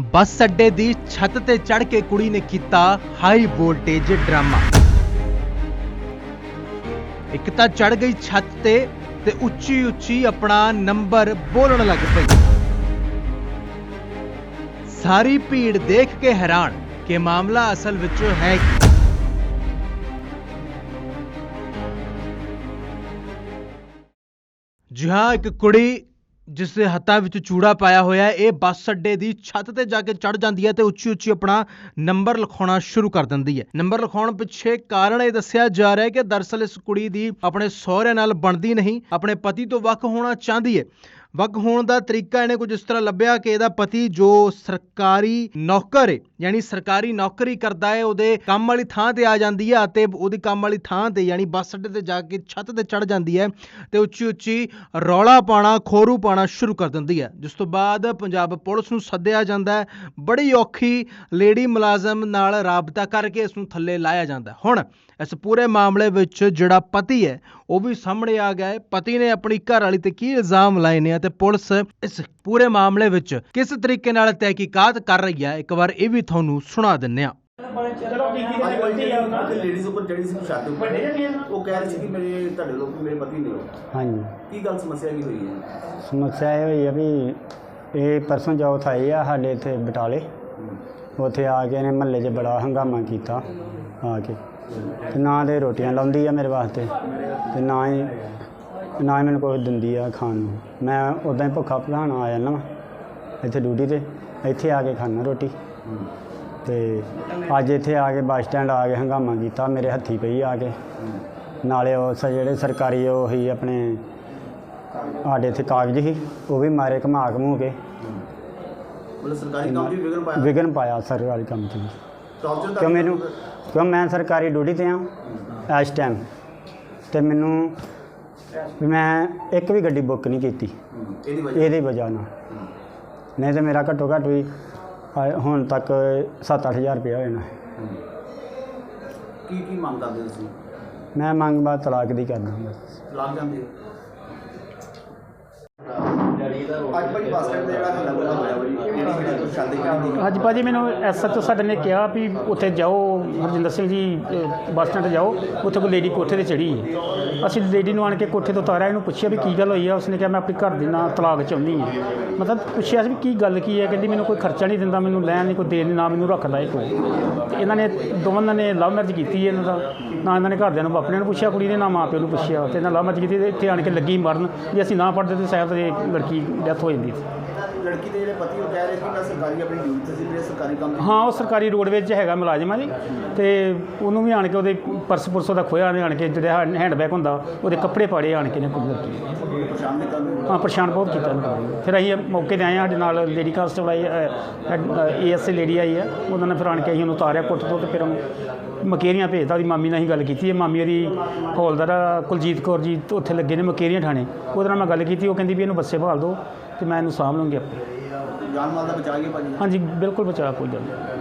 ਬੱਸ ਅੱਡੇ ਦੀ ਛੱਤ ਤੇ ਚੜ ਕੇ ਕੁੜੀ ਨੇ ਕੀਤਾ ਹਾਈ ਵੋਲਟੇਜ ਡਰਾਮਾ। ਇੱਕ ਤਾਂ ਚੜ ਗਈ ਛੱਤ ਤੇ ਤੇ ਉੱਚੀ ਉੱਚੀ ਆਪਣਾ ਨੰਬਰ ਬੋਲਣ ਲੱਗ ਪਈ। ਸਾਰੀ ਭੀੜ ਦੇਖ ਕੇ ਹੈਰਾਨ ਕਿ ਮਾਮਲਾ ਅਸਲ ਵਿੱਚ ਹੈ ਕੀ। ਜਿਹਾ ਇੱਕ ਕੁੜੀ ਜਿਸ ਦੇ ਹੱਥਾਂ ਵਿੱਚ ਚੂੜਾ ਪਾਇਆ ਹੋਇਆ ਹੈ, ਇਹ ਬੱਸ ਅੱਡੇ ਦੀ ਛੱਤ ਤੇ ਜਾ ਕੇ ਚੜ ਜਾਂਦੀ ਹੈ ਤੇ ਉੱਚੀ ਉੱਚੀ ਆਪਣਾ ਨੰਬਰ ਲਿਖਾਉਣਾ ਸ਼ੁਰੂ ਕਰ ਦਿੰਦੀ ਹੈ। ਨੰਬਰ ਲਿਖਾਉਣ ਪਿੱਛੇ ਕਾਰਨ ਇਹ ਦੱਸਿਆ ਜਾ ਰਿਹਾ ਹੈ ਕਿ ਦਰਅਸਲ ਇਸ ਕੁੜੀ ਦੀ ਆਪਣੇ ਸਹੁਰੇ ਨਾਲ ਬਣਦੀ ਨਹੀਂ, ਆਪਣੇ ਪਤੀ ਤੋਂ ਵੱਖ ਹੋਣਾ ਚਾਹੁੰਦੀ ਹੈ। ਵੱਖ ਹੋਣ ਦਾ ਤਰੀਕਾ ਇਹਨੇ ਕੁਝ ਇਸ ਤਰ੍ਹਾਂ ਲੱਭਿਆ ਕਿ ਇਹਦਾ ਪਤੀ ਜੋ ਸਰਕਾਰੀ ਨੌਕਰ ਹੈ ਯਾਨੀ ਸਰਕਾਰੀ ਨੌਕਰੀ ਕਰਦਾ ਹੈ ਉਹਦੇ ਕੰਮ ਵਾਲੀ ਥਾਂ ਤੇ ਆ ਜਾਂਦੀ ਹੈ ਅਤੇ ਉਹਦੀ ਕੰਮ ਵਾਲੀ ਥਾਂ ਤੇ, ਯਾਨੀ ਬੱਸ ਅੱਡੇ ਤੇ ਜਾ ਕੇ ਛੱਤ ਤੇ ਚੜ ਜਾਂਦੀ ਹੈ ਤੇ ਉੱਚੀ ਉੱਚੀ ਰੌਲਾ ਪਾਣਾ ਖੋਰੂ ਪਾਣਾ ਸ਼ੁਰੂ ਕਰ ਦਿੰਦੀ ਹੈ ਜਿਸ ਤੋਂ ਬਾਅਦ ਪੰਜਾਬ ਪੁਲਿਸ ਨੂੰ ਸੱਦਿਆ ਜਾਂਦਾ ਹੈ ਬੜੀ ਔਖੀ ਲੇਡੀ ਮੁਲਾਜ਼ਮ ਨਾਲ ਰਾਬਤਾ ਕਰਕੇ ਇਸ ਨੂੰ ਥੱਲੇ ਲਾਇਆ ਜਾਂਦਾ। ਹੁਣ ਇਸ ਪੂਰੇ ਮਾਮਲੇ ਵਿੱਚ ਜਿਹੜਾ ਪਤੀ ਹੈ ਉਹ ਵੀ ਸਾਹਮਣੇ ਆ ਗਿਆ ਹੈ। ਪਤੀ ਨੇ ਆਪਣੀ ਘਰ ਵਾਲੀ ਤੇ ਕੀ ਇਲਜ਼ਾਮ ਲਾਏ ਨੇ ਤੇ ਪੁਲਿਸ ਇਸ ਪੂਰੇ ਮਾਮਲੇ ਵਿੱਚ ਕਿਸ ਤਰੀਕੇ ਨਾਲ ਤਹਿਕੀਕਾਤ ਕਰ ਰਹੀ ਹੈ? ਇੱਕ ਵਾਰ ਇਹ ਵੀ ਤੁਹਾਨੂੰ ਸੁਣਾ ਦਿੰਨੇ ਆ ਚਲੋ ਕੀ ਕੀ ਅੱਜ ਕੱਲ੍ਹ ਗਲਤੀ ਆ ਉਹਨਾਂ ਜਿਹੜੀ ਲੇਡੀਜ਼ ਉੱਪਰ ਚੜੀ ਸੀ ਛੱਤ ਉੱਪਰ ਵੱਡੇ ਜਿਹੇ ਨੇ। ਉਹ ਕਹਿ ਰਹੀ ਸੀ ਕਿ ਮੇਰੇ ਤੁਹਾਡੇ ਲੋਕ ਮੇਰੇ ਪਤੀ ਨੇ ਉਹ। ਹਾਂਜੀ। ਕੀ ਗੱਲ ਸਮੱਸਿਆ ਕੀ ਹੋਈ ਹੈ? ਸਮੱਸਿਆ ਇਹ ਹੋਈ ਆ ਵੀ ਇਹ ਪਰਸੋਂ ਚੌਥ ਆਈ ਆ ਸਾਡੇ ਇੱਥੇ ਬਟਾਲੇ। ਉੱਥੇ ਆ ਕੇ ਇਹਨੇ ਮਹੱਲੇ 'ਚ ਬੜਾ ਹੰਗਾਮਾ ਕੀਤਾ। ਆ ਕੇ। ਤੇ ਨਾ ਦੇ ਰੋਟੀਆਂ ਲਾਉਂਦੀ ਆ ਮੇਰੇ ਵਾਸਤੇ ਤੇ ਨਾ ਹੀ ਨਾ ਹੀ ਮੈਨੂੰ ਕੁਝ ਦਿੰਦੀ ਆ ਖਾਣ ਨੂੰ। ਮੈਂ ਉਦਾਂ ਹੀ ਭੁੱਖਾ ਭਜਾਣਾ ਆ ਜਾਂਦਾ ਵਾਂ ਇੱਥੇ ਡਿਊਟੀ ਤੇ ਇੱਥੇ ਆ ਕੇ ਖਾਣਾ ਰੋਟੀ। ਤੇ ਅੱਜ ਇੱਥੇ ਆ ਕੇ ਬੱਸ ਸਟੈਂਡ ਆ ਕੇ ਹੰਗਾਮਾ ਕੀਤਾ ਮੇਰੇ ਹੱਥੀ ਪਈ ਆ ਕੇ। ਨਾਲੇ ਉਹ ਸ- ਜਿਹੜੇ ਸਰਕਾਰੀ ਉਹ ਹੀ ਆਪਣੇ ਸਾਡੇ ਇੱਥੇ ਕਾਗਜ਼ ਸੀ ਉਹ ਵੀ ਮਾਰੇ ਘੁਮਾ ਘਮੂ ਕੇ। ਮਤਲਬ ਸਰਕਾਰੀ ਕੰਮ ਦੀ ਵਿਗਨ ਪਾਇਆ? ਵਿਗਨ ਪਾਇਆ ਸਰਕਾਰੀ ਕੰਮ 'ਚ ਕਿਉਂ ਮੈਨੂੰ ਕਿਉਂ ਮੈਂ ਸਰਕਾਰੀ ਡਿਊਟੀ ਤੇ ਆ ਇਸ ਟਾਈਮ ਤੇ ਮੈਨੂੰ ਵੀ ਮੈਂ ਇੱਕ ਵੀ ਗੱਡੀ ਬੁੱਕ ਨਹੀਂ ਕੀਤੀ। ਇਹਦੀ ਵਜ੍ਹਾ? ਨਾਲ। ਨਹੀਂ ਤੇ ਮੇਰਾ ਘੱਟੋ ਘੱਟ ਵੀ ਹੁਣ ਤੱਕ 7-8000 ਰੁਪਇਆ ਹੋ ਜਾਣਾ। ਕੀ ਕੀ ਮੰਗ ਕਰਦੇ ਤੁਸੀਂ? ਮੈਂ ਮੰਗ ਬਾਅਦ ਤਲਾਕ ਦੀ ਕਰਦਾ। ਲੱਗ ਜਾਂਦੇ ਅੱਜ ਭਾਈ ਬੱਸ ਸਟੈਂਡ ਤੇ ਜਿਹੜਾ ਹੱਲਾ ਗੁੱਲਾ ਹੋਇਆ ਬਈ ਕਿਹੜੀ ਕਿਹੜੀ ਛੱਤ ਦੀ ਕਿਹੜੀ ਅੱਜ ਭਾਜੀ ਮੈਨੂੰ ਐਸਐਚਓ ਸਾਡੇ ਨੇ ਕਿਹਾ ਵੀ ਉੱਥੇ ਜਾਓ ਹਰਜਿੰਦਰ ਸਿੰਘ ਜੀ ਅਹ, ਬੱਸ ਸਟੈਂਡ ਜਾਓ ਉੱਥੇ ਕੋਈ ਲੇਡੀ ਕੋਠੇ ਤੇ ਚੜੀ ਹੈ। ਅਸੀਂ ਲੇਡੀ ਨੂੰ ਆਣ ਕੇ ਕੋਠੇ ਤੋਂ ਉਤਾਰਿਆ ਇਹਨੂੰ ਪੁੱਛਿਆ ਵੀ ਕੀ ਗੱਲ ਹੋਈ ਆ ਉਸਨੇ ਕਿਹਾ ਮੈਂ ਆਪਣੀ ਘਰ ਦੀ ਨਾਲ ਤਲਾਕ ਚਾਹੁੰਦੀ ਹਾਂ। ਮਤਲਬ ਪੁੱਛਿਆ ਸੀ ਵੀ ਕੀ ਗੱਲ ਕੀ ਹੈ ਕਹਿੰਦੀ ਮੈਨੂੰ ਕੋਈ ਖਰਚਾ ਨਹੀਂ ਦਿੰਦਾ ਮੈਨੂੰ ਲੈਣ ਨਹੀਂ ਕੋਈ ਦੇਣ ਨਹੀਂ ਨਾ ਮੈਨੂੰ ਰੱਖਦਾ ਇਹ ਕੋਈ। ਤੇ ਇਹਨਾਂ ਨੇ ਦੋਵਾਂ ਨੇ ਲਵ ਮੈਰਿਜ ਕੀਤੀ ਹੈ ਇਹਨਾਂ ਦਾ। ਨਾ ਇਹਨਾਂ ਨੇ ਘਰਦਿਆਂ ਨੂੰ ਆਪਣੇ ਨੂੰ ਪੁੱਛਿਆ ਕੁੜੀ ਦੇ ਨਾ ਮਾਂ ਪਿਓ ਨੂੰ ਪੁੱਛਿਆ ਤੇ ਇਹਨਾਂ ਲਵ ਮੈਰਿਜ ਕੀਤੀ ਤੇ ਇੱਥੇ ਆਣ ਕੇ ਲੱਗੀ ਮਰਨ ਜੇ ਅਸੀਂ ਨਾ ਪੜਦੇ ਤੇ ਸ਼ਾਇਦ ਇਹ ਲੜਕੀ ਡੈਥ ਹੋ ਜਾਂਦੀ ਸੀ ਲੜਕੀ ਦੇ ਜਿਹੜੇ ਪਤੀ ਉਹ ਕਹਿ ਰਹੇ ਕਿ ਮੈਂ ਸਰਕਾਰੀ ਆਪਣੀ ਡਿਊਟੀ ਤੇ ਸੀ ਮੇਰੇ ਸਰਕਾਰੀ ਕੰਮ ਦੀ ਹਾਂ ਉਹ ਸਰਕਾਰੀ ਰੋਡਵੇਜ 'ਚ ਹੈਗਾ ਮੁਲਾਜ਼ਮ ਆ ਜੀ। ਤੇ ਉਹਨੂੰ ਵੀ ਆਣ ਕੇ ਉਹਦੇ ਪਰਸ ਪੁਰਸ ਉਹਦਾ ਖੋਇਆ ਨੇ ਆਣ ਕੇ ਜਿਹੜਾ ਹੈਂਡਬੈਗ ਹੁੰਦਾ ਉਹਦੇ ਕੱਪੜੇ ਪਾੜੇ ਆਣ ਕੇ ਨੇ ਕੁਝ ਲੱਗੀ ਪਰੇਸ਼ਾਨ ਨਹੀਂ ਕਰਦੇ ਹਾਂ ਪਰੇਸ਼ਾਨ ਬਹੁਤ ਕੀਤਾ ਇਹਨੂੰ ਫਿਰ ਅਸੀਂ ਮੌਕੇ ਤੇ ਆਏ ਹਾਂ ਸਾਡੇ ਨਾਲ ਲੇਡੀ ਕਾਂਸਟੇਬਲ ਆਈ ਏਐਸਏ ਲੇਡੀ ਆਈ ਆ। ਉਹਨਾਂ ਨੇ ਫਿਰ ਆਣ ਕੇ ਅਸੀਂ ਉਹਨੂੰ ਉਤਾਰਿਆ ਕੁੱਟ ਤੋਂ ਤੇ ਫਿਰ ਉਹਨੂੰ ਮਕੇਰੀਆਂ ਭੇਜਦਾ ਉਹਦੀ ਮਾਮੀ ਨਾਲ ਹੀ ਗੱਲ ਕੀਤੀ ਹੈ। ਮਾਮੀ ਉਹਦੀ ਹੌਲਦਾਰ ਕੁਲਜੀਤ ਕੌਰ ਜੀ ਉੱਥੇ ਲੱਗੇ ਨੇ ਮਕੇਰੀਆਂ ਥਾਣੇ। ਉਹਦੇ ਨਾਲ ਮੈਂ ਗੱਲ ਕੀਤੀ ਉਹ ਕਹਿੰਦੀ ਵੀ ਇਹਨੂੰ ਬੱਸੇ ਭਾਲ ਦਿਓ। ਤੇ ਮੈਂ ਇਹਨੂੰ ਸਾਂਭ ਲਵਾਂਗੀ ਆਪੇ। ਜਾਨ ਮਾਲ ਦਾ ਬਚਾ ਗਿਆ ਭਾਜੀ। ਹਾਂਜੀ ਬਿਲਕੁਲ ਬਚਾ ਕੋਈ ਗੱਲ ਨਹੀਂ